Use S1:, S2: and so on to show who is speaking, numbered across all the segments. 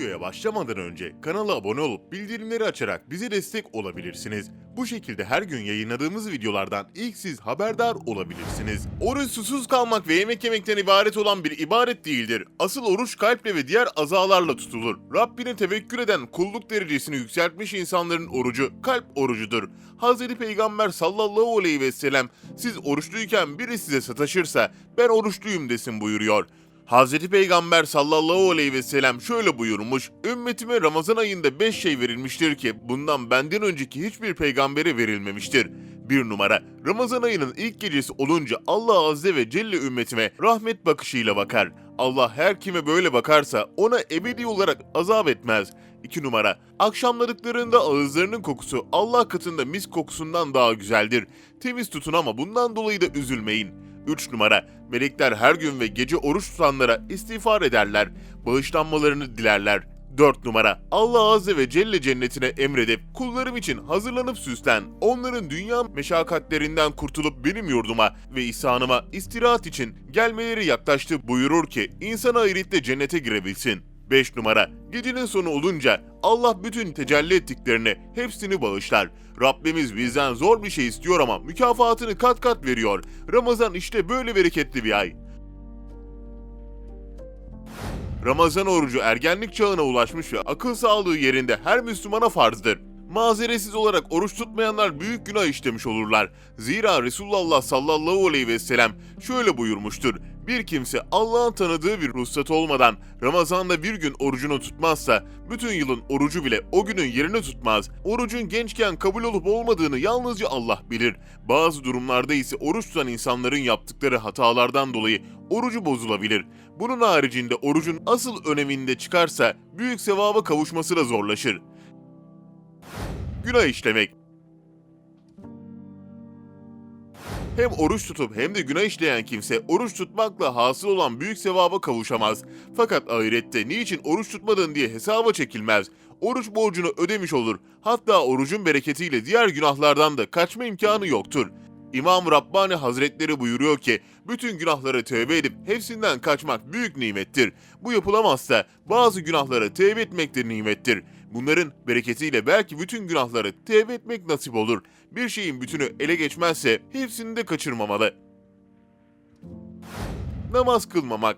S1: Videoya başlamadan önce kanala abone olup bildirimleri açarak bize destek olabilirsiniz. Bu şekilde her gün yayınladığımız videolardan ilk siz haberdar olabilirsiniz. Oruç susuz kalmak ve yemek yemekten ibaret olan bir ibaret değildir. Asıl oruç kalple ve diğer azalarla tutulur. Rabbine tevekkül eden kulluk derecesini yükseltmiş insanların orucu kalp orucudur. Hazreti Peygamber sallallahu aleyhi ve sellem siz oruçluyken biri size sataşırsa ben oruçluyum desin buyuruyor. Hazreti Peygamber sallallahu aleyhi ve sellem şöyle buyurmuş, ümmetime Ramazan ayında 5 şey verilmiştir ki bundan benden önceki hiçbir peygambere verilmemiştir. Bir numara, Ramazan ayının ilk gecesi olunca Allah Azze ve Celle ümmetime rahmet bakışıyla bakar. Allah her kime böyle bakarsa ona ebedi olarak azap etmez. 2 numara, akşamladıklarında ağızlarının kokusu Allah katında mis kokusundan daha güzeldir. Temiz tutun ama bundan dolayı da üzülmeyin. 3 numara. Melekler her gün ve gece oruç tutanlara istiğfar ederler. Bağışlanmalarını dilerler. 4 numara. Allah Azze ve Celle cennetine emredip kullarım için hazırlanıp süslen. Onların dünya meşakkatlerinden kurtulup benim yurduma ve ihsanıma istirahat için gelmeleri yaklaştı buyurur ki insan ahirette cennete girebilsin. 5 numara. Gecenin sonu olunca Allah bütün tecelli ettiklerini hepsini bağışlar. Rabbimiz bizden zor bir şey istiyor ama mükafatını kat kat veriyor. Ramazan işte böyle bereketli bir ay. Ramazan orucu ergenlik çağına ulaşmış ve akıl sağlığı yerinde her Müslümana farzdır. Mazeretsiz olarak oruç tutmayanlar büyük günah işlemiş olurlar. Zira Resulullah sallallahu aleyhi ve sellem şöyle buyurmuştur. Bir kimse Allah'ın tanıdığı bir ruhsat olmadan Ramazan'da bir gün orucunu tutmazsa bütün yılın orucu bile o günün yerini tutmaz. Orucun gençken kabul olup olmadığını yalnızca Allah bilir. Bazı durumlarda ise oruç tutan insanların yaptıkları hatalardan dolayı orucu bozulabilir. Bunun haricinde orucun asıl öneminde çıkarsa büyük sevaba kavuşması da zorlaşır. Günah işlemek Hem oruç tutup hem de günah işleyen kimse oruç tutmakla hasıl olan büyük sevaba kavuşamaz. Fakat ahirette niçin oruç tutmadın diye hesaba çekilmez. Oruç borcunu ödemiş olur. Hatta orucun bereketiyle diğer günahlardan da kaçma imkanı yoktur. İmam Rabbani Hazretleri buyuruyor ki, bütün günahları tövbe edip hepsinden kaçmak büyük nimettir. Bu yapılamazsa bazı günahlara tevbe etmek de nimettir. Bunların bereketiyle belki bütün günahları tevbe etmek nasip olur. Bir şeyin bütünü ele geçmezse hepsini de kaçırmamalı. Namaz kılmamak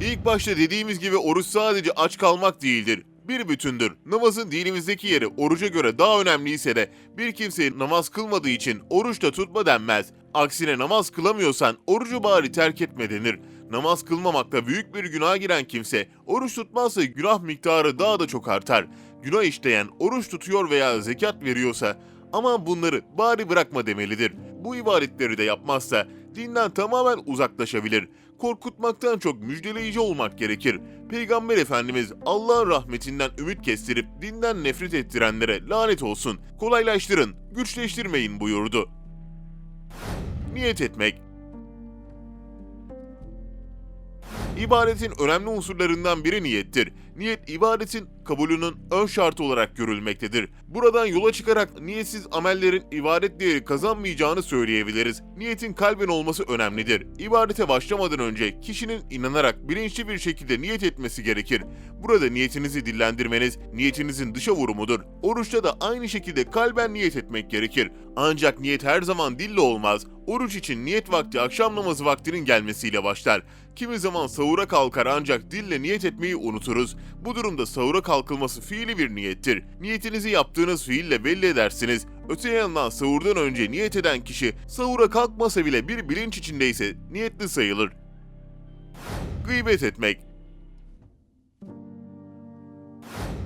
S1: İlk başta dediğimiz gibi oruç sadece aç kalmak değildir. Bir bütündür. Namazın dinimizdeki yeri oruca göre daha önemliyse de bir kimse namaz kılmadığı için oruç da tutma denmez. Aksine namaz kılamıyorsan orucu bari terk etme denir. Namaz kılmamakta büyük bir günaha giren kimse oruç tutmazsa günah miktarı daha da çok artar. Günah işleyen oruç tutuyor veya zekat veriyorsa ama bunları bari bırakma demelidir. Bu ibadetleri de yapmazsa dinden tamamen uzaklaşabilir. Korkutmaktan çok müjdeleyici olmak gerekir. Peygamber Efendimiz Allah'ın rahmetinden ümit kestirip dinden nefret ettirenlere lanet olsun. Kolaylaştırın, güçleştirmeyin buyurdu. Niyet etmek İbadetin önemli unsurlarından biri niyettir. Niyet ibadetin kabulünün ön şartı olarak görülmektedir. Buradan yola çıkarak niyetsiz amellerin ibadet değeri kazanmayacağını söyleyebiliriz. Niyetin kalben olması önemlidir. İbadete başlamadan önce kişinin inanarak bilinçli bir şekilde niyet etmesi gerekir. Burada niyetinizi dillendirmeniz niyetinizin dışa vurumudur. Oruçta da aynı şekilde kalben niyet etmek gerekir. Ancak niyet her zaman dille olmaz. Oruç için niyet vakti akşam namazı vaktinin gelmesiyle başlar. Kimi zaman sahura kalkar ancak dille niyet etmeyi unuturuz. Bu durumda sahura kalkılması fiili bir niyettir. Niyetinizi yaptığınız fiille belli edersiniz. Öte yandan sahurdan önce niyet eden kişi sahura kalkmasa bile bir bilinç içindeyse niyetli sayılır. Gıybet etmek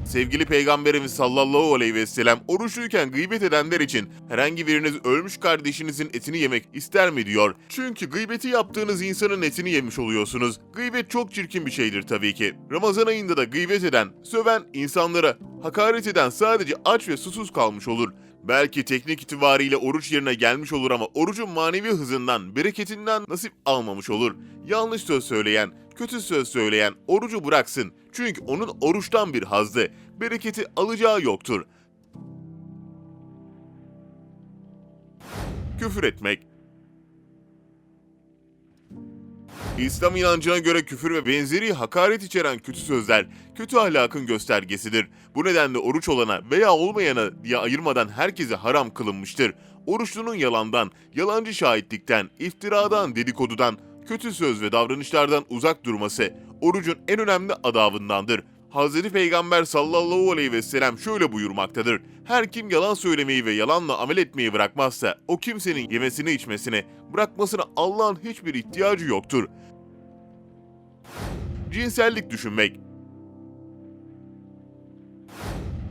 S1: Sevgili Peygamberimiz sallallahu aleyhi ve sellem oruçluyken gıybet edenler için herhangi biriniz ölmüş kardeşinizin etini yemek ister mi diyor. Çünkü gıybeti yaptığınız insanın etini yemiş oluyorsunuz. Gıybet çok çirkin bir şeydir tabii ki. Ramazan ayında da gıybet eden, söven, insanlara hakaret eden sadece aç ve susuz kalmış olur. Belki teknik itibariyle oruç yerine gelmiş olur ama orucun manevi hızından, bereketinden nasip almamış olur. Yanlış söz söyleyen, kötü söz söyleyen orucu bıraksın. Çünkü onun oruçtan bir hazzı, bereketi alacağı yoktur. Küfür etmek İslam inancına göre küfür ve benzeri hakaret içeren kötü sözler kötü ahlakın göstergesidir. Bu nedenle oruç olana veya olmayana diye ayırmadan herkese haram kılınmıştır. Oruçlunun yalandan, yalancı şahitlikten, iftiradan, dedikodudan, kötü söz ve davranışlardan uzak durması orucun en önemli adabındandır. Hz. Peygamber sallallahu aleyhi ve sellem şöyle buyurmaktadır. Her kim yalan söylemeyi ve yalanla amel etmeyi bırakmazsa o kimsenin yemesini içmesini bırakmasına Allah'ın hiçbir ihtiyacı yoktur. Cinsellik düşünmek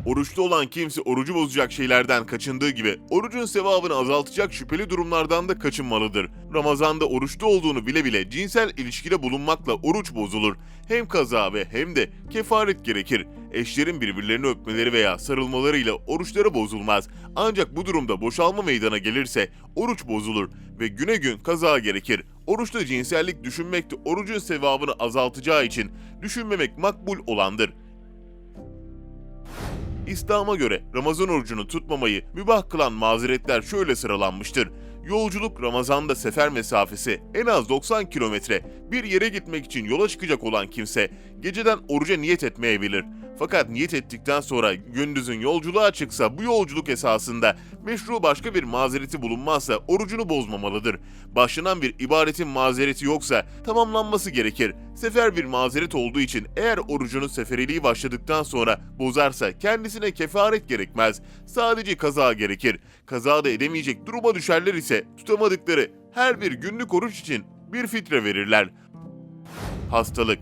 S1: Oruçlu olan kimse orucu bozacak şeylerden kaçındığı gibi orucun sevabını azaltacak şüpheli durumlardan da kaçınmalıdır. Ramazanda oruçlu olduğunu bile bile cinsel ilişkide bulunmakla oruç bozulur. Hem kaza ve hem de kefaret gerekir. Eşlerin birbirlerini öpmeleri veya sarılmalarıyla oruçları bozulmaz. Ancak bu durumda boşalma meydana gelirse oruç bozulur ve güne gün kaza gerekir. Oruçta cinsellik düşünmek de orucun sevabını azaltacağı için düşünmemek makbul olandır. İslam'a göre Ramazan orucunu tutmamayı mübah kılan mazeretler şöyle sıralanmıştır. Yolculuk Ramazan'da sefer mesafesi en az 90 kilometre bir yere gitmek için yola çıkacak olan kimse geceden oruca niyet etmeyebilir. Fakat niyet ettikten sonra gündüzün yolculuğa çıksa bu yolculuk esasında meşru başka bir mazereti bulunmazsa orucunu bozmamalıdır. Başlanan bir ibaretin mazereti yoksa tamamlanması gerekir. Sefer bir mazeret olduğu için eğer orucunu seferiliği başladıktan sonra bozarsa kendisine kefaret gerekmez. Sadece kaza gerekir. Kaza da edemeyecek duruma düşerler ise tutamadıkları her bir günlük oruç için bir fitre verirler. Hastalık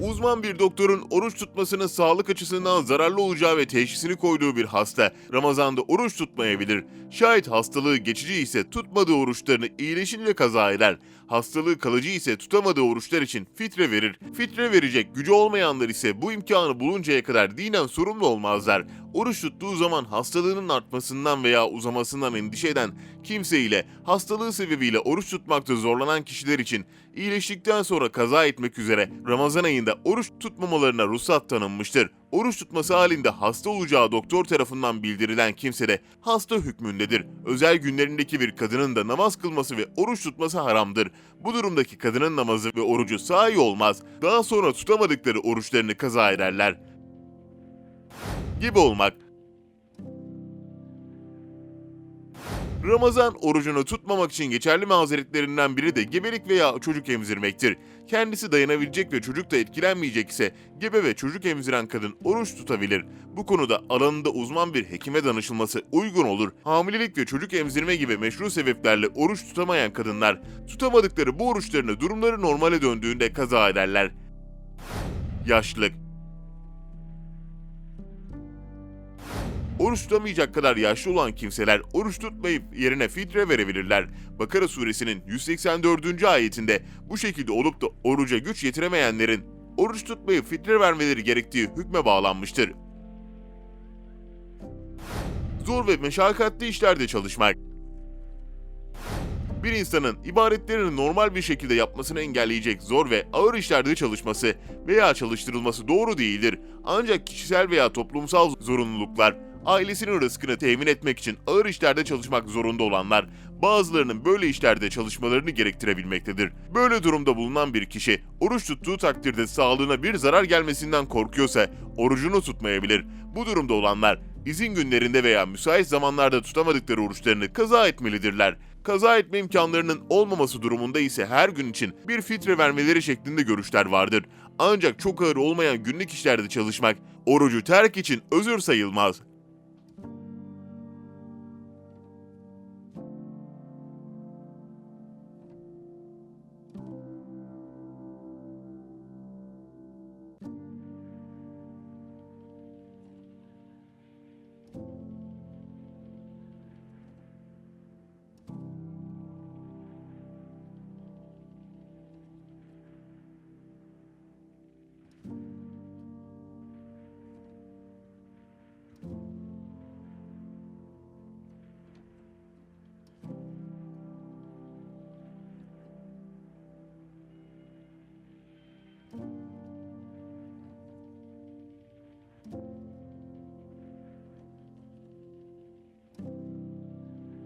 S1: Uzman bir doktorun oruç tutmasının sağlık açısından zararlı olacağı ve teşhisini koyduğu bir hasta Ramazan'da oruç tutmayabilir. Şayet hastalığı geçici ise tutmadığı oruçlarını iyileşince kaza eder. Hastalığı kalıcı ise tutamadığı oruçlar için fitre verir. Fitre verecek gücü olmayanlar ise bu imkanı buluncaya kadar dinen sorumlu olmazlar. Oruç tuttuğu zaman hastalığının artmasından veya uzamasından endişe eden kimse ile hastalığı sebebiyle oruç tutmakta zorlanan kişiler için iyileştikten sonra kaza etmek üzere Ramazan ayında oruç tutmamalarına ruhsat tanınmıştır. Oruç tutması halinde hasta olacağı doktor tarafından bildirilen kimse de hasta hükmündedir. Özel günlerindeki bir kadının da namaz kılması ve oruç tutması haramdır. Bu durumdaki kadının namazı ve orucu sahi olmaz. Daha sonra tutamadıkları oruçlarını kaza ederler. Gibi olmak Ramazan orucunu tutmamak için geçerli mazeretlerinden biri de gebelik veya çocuk emzirmektir. Kendisi dayanabilecek ve çocuk da etkilenmeyecek ise gebe ve çocuk emziren kadın oruç tutabilir. Bu konuda alanında uzman bir hekime danışılması uygun olur. Hamilelik ve çocuk emzirme gibi meşru sebeplerle oruç tutamayan kadınlar tutamadıkları bu oruçlarını durumları normale döndüğünde kaza ederler. Yaşlılık Oruç tutamayacak kadar yaşlı olan kimseler oruç tutmayıp yerine fitre verebilirler. Bakara suresinin 184. ayetinde bu şekilde olup da oruca güç yetiremeyenlerin oruç tutmayıp fitre vermeleri gerektiği hükme bağlanmıştır. Zor ve meşakkatli işlerde çalışmak bir insanın ibadetlerini normal bir şekilde yapmasını engelleyecek zor ve ağır işlerde çalışması veya çalıştırılması doğru değildir. Ancak kişisel veya toplumsal zorunluluklar, ailesinin rızkını temin etmek için ağır işlerde çalışmak zorunda olanlar, bazılarının böyle işlerde çalışmalarını gerektirebilmektedir. Böyle durumda bulunan bir kişi, oruç tuttuğu takdirde sağlığına bir zarar gelmesinden korkuyorsa, orucunu tutmayabilir. Bu durumda olanlar, izin günlerinde veya müsait zamanlarda tutamadıkları oruçlarını kaza etmelidirler. Kaza etme imkanlarının olmaması durumunda ise her gün için bir fitre vermeleri şeklinde görüşler vardır. Ancak çok ağır olmayan günlük işlerde çalışmak orucu terk için özür sayılmaz.